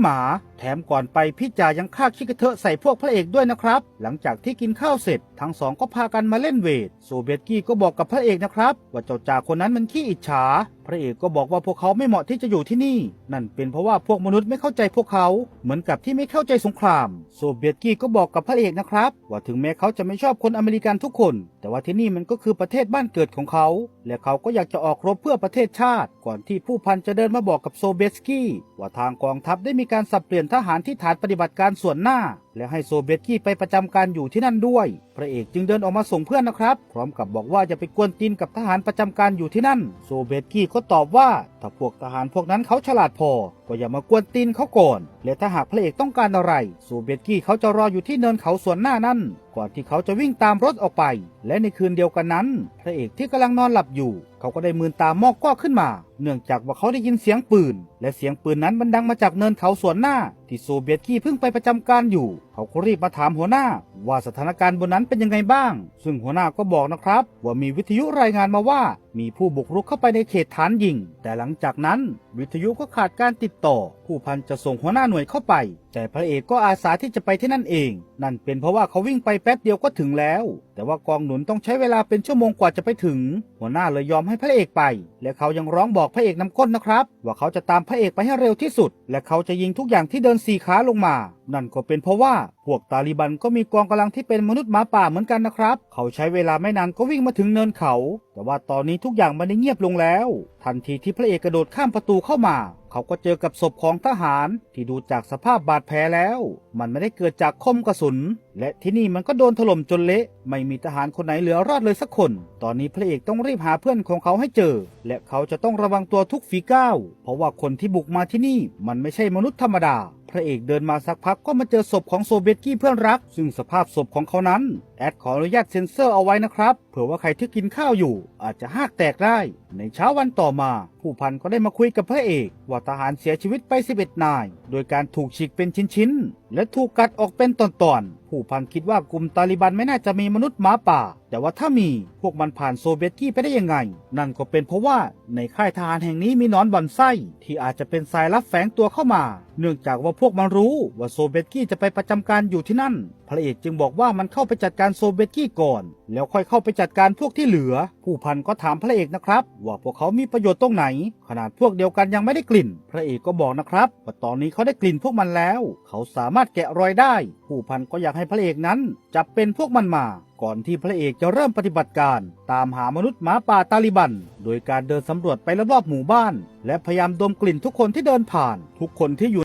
หมา แถมก่อนไปพี่จ่ายังฆ่าขี้กะเทอะใส่พวกพระเอกด้วยนะครับ หลังจากที่กินข้าวเสร็จ ทั้งสองก็พากันมาเล่นเวทโซเบียตกี้ก็บอกกับพระเอกนะครับว่าเจ้าจ่าคนนั้นมันขี้อิจฉา พระเอกก็บอกว่าพวกเขาไม่เหมาะที่จะอยู่ที่นี่ นั่นเป็นเพราะว่าพวกมนุษย์ไม่เข้าใจพวกเขา เหมือนกับที่ไม่เข้าใจสงคราม โซเบียตกี้ก็บอกกับพระเอกนะครับ ว่าถึงแม้เขาจะไม่ชอบคนอเมริกันทุกคน แต่ว่าที่นี่มันก็คือประเทศบ้านเกิดของเขา และเขาก็อยากจะออกรบเพื่อประเทศชาติ ก่อนที่ผู้พันจะเดินมาบอกกับโซเบียตกี้ว่าทางกองทัพได้มีการสับเปลี่ยนทหารที่ฐานปฏิบัติการส่วนหน้า และให้โซเบียตกี้ไปประจำการอยู่ที่นั่นด้วย พระเอกจึงเดินออกมาส่งเพื่อนนะครับ พร้อมกับบอกว่าจะไปกวนตีนกับทหารประจำการอยู่ที่นั่น โซเบียตกี้ก็ตอบว่า ถ้าพวกทหารพวกนั้นเขาฉลาดพอ ก็อย่ามากวนตีนเขาก่อน และถ้าหากพระเอกต้องการอะไร โซเบียตกี้เขาจะรออยู่ที่เนินเขาส่วนหน้านั่น ก่อนที่เขาจะวิ่งตามรถออกไป และในคืนเดียวกันนั้น พระเอกที่กำลังนอนหลับอยู่เขาก็ได้มืนตามอกก้อขึ้นมา เนื่องจากว่าเขาได้ยินเสียงปืน และเสียงปืนนั้นมันดังมาจากเนินเขาส่วนหน้า ที่โซเบียตกี้เพิ่งไปประจำการอยู่ เขาก็รีบมาถามหัวหน้า ว่าสถานการณ์บนนั้นเป็นยังไงบ้าง ซึ่งหัวหน้าก็บอกนะครับ ว่ามีวิทยุรายงานมาว่า มีผู้บุกรุกเข้าไปในเขตฐานยิง แต่หลังจากนั้น วิทยุก็ขาดการติดต่อ ผู้พันจะส่งหัวหน้าหน่วยเข้าไป แต่พระเอกก็อาสาที่จะไปที่นั่นเอง นั่นเป็นเพราะว่าเขาวิ่งไปแป๊บเดียวก็ถึงแล้ว แต่ว่ากองหนุนต้องใช้เวลาเป็นชั่วโมงกว่าจะไปถึง หัวหน้าเลยยอมให้พระเอกไป และเขายังร้องบอกพระเอกน้ำก้นนะครับ ว่าเขาจะตามพระเอกไปให้เร็วที่สุด และเขาจะยิงทุกอย่างที่เดินสี่ขาลงมา นั่นก็เป็นเพราะว่าพวกตาลิบันก็มีกองกำลังที่เป็นมนุษย์หมาป่าเหมือนกันนะครับ เขาใช้เวลาไม่นานก็วิ่งมาถึงเนินเขา แต่ว่าตอนนี้ทุกอย่างมันได้เงียบลงแล้ว ทันทีที่พระเอกกระโดดข้ามประตูเข้ามา เขาก็เจอกับศพของทหาร ที่ดูจากสภาพบาดแผลแล้ว มันไม่ได้เกิดจากคมกระสุน และที่นี่มันก็โดนถล่มจนเละ ไม่มีทหารคนไหนเหลือรอดเลยสักคน ตอนนี้พระเอกต้องรีบหาเพื่อนของเขาให้เจอ และเขาจะต้องระวังตัวทุกฝีก้าว เพราะว่าคนที่บุกมาที่นี่มันไม่ใช่มนุษย์ธรรมดา พระเอกเดินมาสักพักก็มาเจอศพของโซเบตกี้เพื่อนรัก ซึ่งสภาพศพของเขานั้น แอดขออนุญาตเซ็นเซอร์เอาไว้นะครับ เผื่อว่าใครที่กินข้าวอยู่ อาจจะหักแตกได้ ในเช้าวันต่อมา ผู้พันก็ได้มาคุยกับพระเอก ว่าทหารเสียชีวิตไป 11 นาย โดยการถูกฉีกเป็นชิ้นๆและถูกกัดออกเป็นตอนๆ ผู้พันคิดว่ากลุ่มตาลิบันไม่น่าจะมีมนุษย์หมาป่า แต่ว่าถ้ามีพวกมันผ่านโซเวียตกี้ไปได้ยังไง นั่นก็เป็นเพราะว่าในค่ายทหารแห่งนี้มีนอนบ่อนไส้ ที่อาจจะเป็นสายลับแฝงตัวเข้ามา เนื่องจากว่าพวกมันรู้ว่าโซเวียตกี้จะไปประจำการอยู่ที่นั่น พระเอกจึงบอกว่ามันเข้าไปจัดการโซเวียตกี้ก่อน แล้วค่อยเข้าไปจัดการพวกที่เหลือ ผู้พันก็ถามพระเอกนะครับ ว่าพวกเขามีประโยชน์ตรงไหน ขนาดพวกเดียวกันยังไม่ได้กลิ่น พระเอกก็บอกนะครับว่าตอนนี้เขาได้กลิ่นพวกมันแล้ว เขาสามารถแกะรอยได้ ผู้พันก็อยากให้พระเอกนั้นจับเป็นพวกมันมา ก่อนที่พระเอกจะเริ่มปฏิบัติการ ตามหามนุษย์หมาป่าตาลิบัน โดยการเดินสำรวจไปรอบๆหมู่บ้าน และพยายามดมกลิ่นทุกคนที่เดินผ่าน ทุกคนที่อยู่